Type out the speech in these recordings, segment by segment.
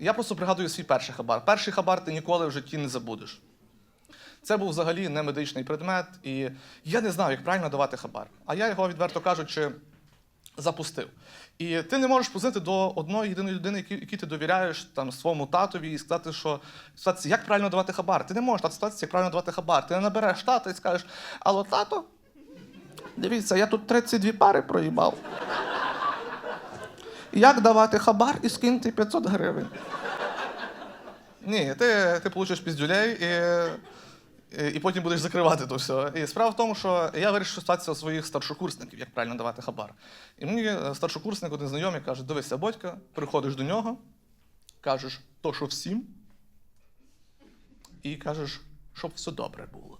Я просто пригадую свій перший хабар. Перший хабар ти ніколи в житті не забудеш. Це був взагалі не медичний предмет, і я не знав, як правильно давати хабар. А я його, відверто кажучи, запустив. І ти не можеш позвонити до одної єдиної людини, якій, ти довіряєш там своєму татові, і сказати, що ситуація, як правильно давати хабар. Ти не можеш так ситуація, як правильно давати хабар. Ти не набереш тата і скажеш: Алло, тато, дивіться, я тут 32 пари проїбав. Як давати хабар і скинути 500 гривень? Ні, ти, ти получиш піздюлей і, і, потім будеш закривати то все. І справа в тому, що я вирішив статися своїх старшокурсників, як правильно давати хабар. І мені старшокурсник, один знайомий, каже: дивися, батька, приходиш до нього, кажеш, то що всім, і кажеш, щоб все добре було.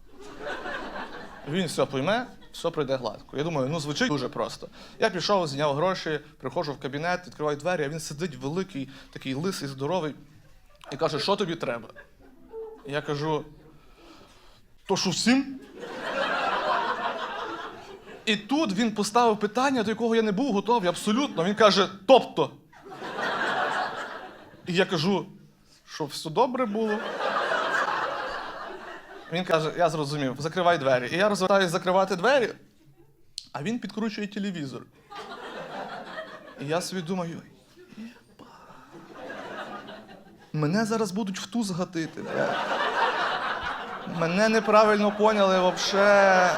Він все пойме, все пройде гладко. Я думаю, ну звучить дуже просто. Я пішов, зняв гроші, приходжу в кабінет, відкриваю двері, а він сидить великий, такий лисий, здоровий, і каже, що тобі треба? Я кажу, то що всім? І тут він поставив питання, до якого я не був готовий абсолютно. Він каже, тобто. І я кажу, щоб все добре було. Він каже: я зрозумів, закривай двері. І я розвертаюсь закривати двері, а він підкручує телевізор. І я собі думаю, єба. Мене зараз будуть в туз гатити. бля. Мене неправильно поняли взагалі.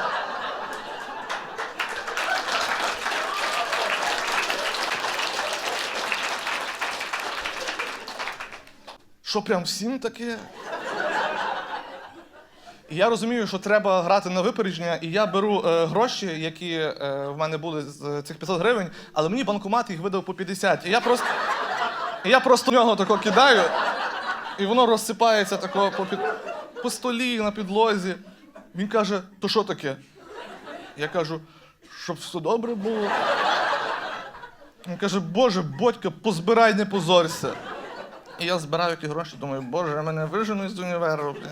Що прям всім таке? Я розумію, що треба грати на випередження, і я беру е, гроші, які е, в мене були з е, цих 500 гривень, але мені банкомат їх видав по 50. І я просто, і я просто в нього тако кидаю, і воно розсипається тако по, під, по столі, на підлозі. Він каже: то що таке? Я кажу, щоб все добре було. Він каже, Боже, батька, позбирай, не позорься. І я збираю ті гроші, думаю, боже, мене виженуть з універу. Блін.